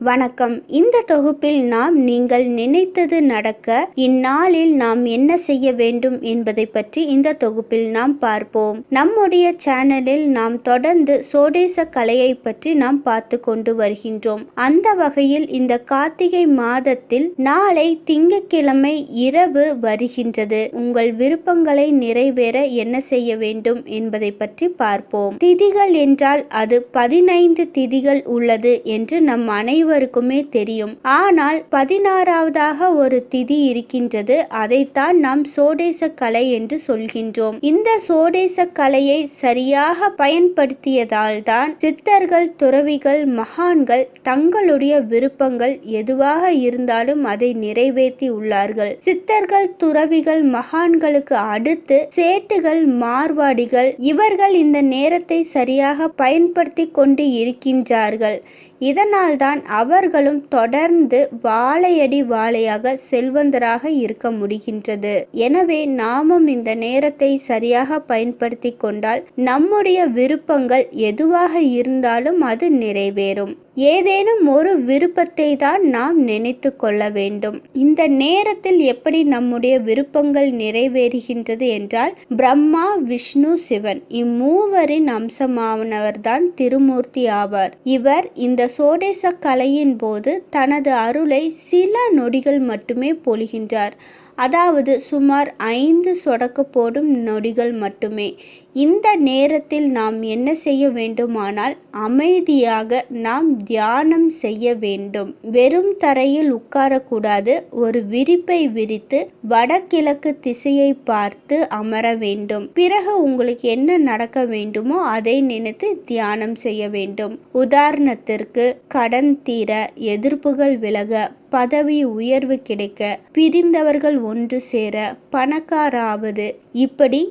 வணக்கம். இந்த தொகுப்பில் நாம் நீங்கள் நினைத்தது நடக்க இந்நாளில் நாம் என்ன செய்ய வேண்டும் என்பதை பற்றி இந்த தொகுப்பில் நாம் பார்ப்போம். நம்முடைய சேனலில் நாம் தொடர்ந்து சோடேச கலையை பற்றி நாம் பார்த்து கொண்டு வருகின்றோம். அந்த வகையில் இந்த கார்த்திகை மாதத்தில் நாளை திங்கட்கிழமை இரவு வருகின்றது. உங்கள் விருப்பங்களை நிறைவேற என்ன செய்ய வேண்டும் என்பதை பற்றி பார்ப்போம். திதிகள் என்றால் அது பதினைந்து திதிகள் உள்ளது என்று நம் அனைவரும் அனைவருக்குமே தெரியும். ஆனால் பதினாறாவதாக ஒரு திதி இருக்கின்றது. அதைத்தான் நாம் சோடேச கலை என்று சொல்கின்றோம். இந்த சோடேச கலையை சரியாக பயன்படுத்தியதால் தான் சித்தர்கள் துறவிகள் மகான்கள் தங்களுடைய விருப்பங்கள் எதுவாக இருந்தாலும் அதை நிறைவேற்றி உள்ளார்கள். சித்தர்கள் துறவிகள் மகான்களுக்கு அடுத்து சேட்டுகள் மார்வாடிகள் இவர்கள் இந்த நேரத்தை சரியாக பயன்படுத்தி கொண்டு இருக்கின்றார்கள். இதனால்தான் அவர்களும் தொடர்ந்து வாழையடி வாழையாக செல்வந்தராக இருக்க முடிகின்றது. எனவே நாமும் இந்த நேரத்தை சரியாக பயன்படுத்தி கொண்டால் நம்முடைய விருப்பங்கள் எதுவாக இருந்தாலும் அது நிறைவேறும். ஏதேனும் ஒரு விருப்பத்தை தான் நாம் நினைத்து கொள்ள வேண்டும். இந்த நேரத்தில் எப்படி நம்முடைய விருப்பங்கள் நிறைவேறுகின்றது என்றால் பிரம்மா விஷ்ணு சிவன் இம்மூவரின் அம்சமானவர்தான் திருமூர்த்தி ஆவார். இவர் இந்த சோடேச கலையின் போது தனது அருளை சில நொடிகள் மட்டுமே பொழிகின்றார். அதாவது சுமார் ஐந்து சொடக்கு போடும் நொடிகள் மட்டுமே. இந்த நேரத்தில் நாம் என்ன செய்ய வேண்டுமானால் அமைதியாக நாம் தியானம் செய்ய வேண்டும். வெறும் தரையில் உட்காரக்கூடாது. ஒரு விரிப்பை விரித்து வடகிழக்கு திசையை பார்த்து அமர வேண்டும். பிறகு உங்களுக்கு என்ன நடக்க வேண்டுமோ அதை நினைத்து தியானம் செய்ய வேண்டும். உதாரணத்திற்கு கடன் தீர எதிர்ப்புகள் விலக பதவி உயர்வு கிடைக்க பிரிந்தவர்கள் ஒன்று சேர பணக்காராவது. இப்படி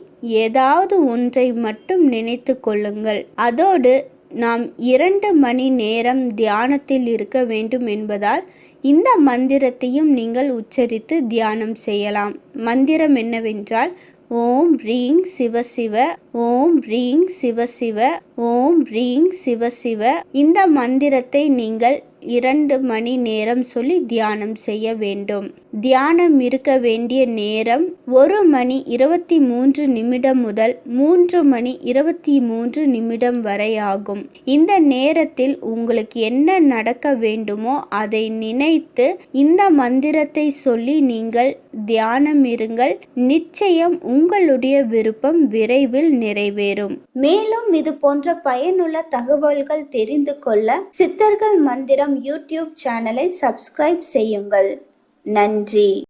ஏதாவது ஒன்றை மட்டும் நினைத்து கொள்ளுங்கள். அதோடு நாம் இரண்டு மணி நேரம் தியானத்தில் இருக்க வேண்டும் என்பதால் இந்த மந்திரத்தையும் நீங்கள் உச்சரித்து தியானம் செய்யலாம். மந்திரம் என்னவென்றால் ஓம் ரீங் சிவ சிவ ஓம் ரீங் சிவ சிவ ஓம் ரீங் சிவ சிவ. இந்த மந்திரத்தை நீங்கள் இரண்டு மணி நேரம் சொல்லி தியானம் செய்ய வேண்டும். தியானம் இருக்க வேண்டிய நேரம் ஒரு மணி இருபத்தி மூன்று நிமிடம் முதல் மூன்று மணி இருபத்தி மூன்று நிமிடம் வரை ஆகும். இந்த நேரத்தில் உங்களுக்கு என்ன நடக்க வேண்டுமோ அதை நினைத்து இந்த மந்திரத்தை சொல்லி நீங்கள் தியானம் இருங்கள். நிச்சயம் உங்களுடைய விருப்பம் விரைவில் நிறைவேறும். மேலும் இது போன்ற பயனுள்ள தகவல்கள் தெரிந்து கொள்ள சித்தர்கள் மந்திரம் யூடியூப் சேனலை சப்ஸ்கிரைப் செய்யுங்கள். நன்றி.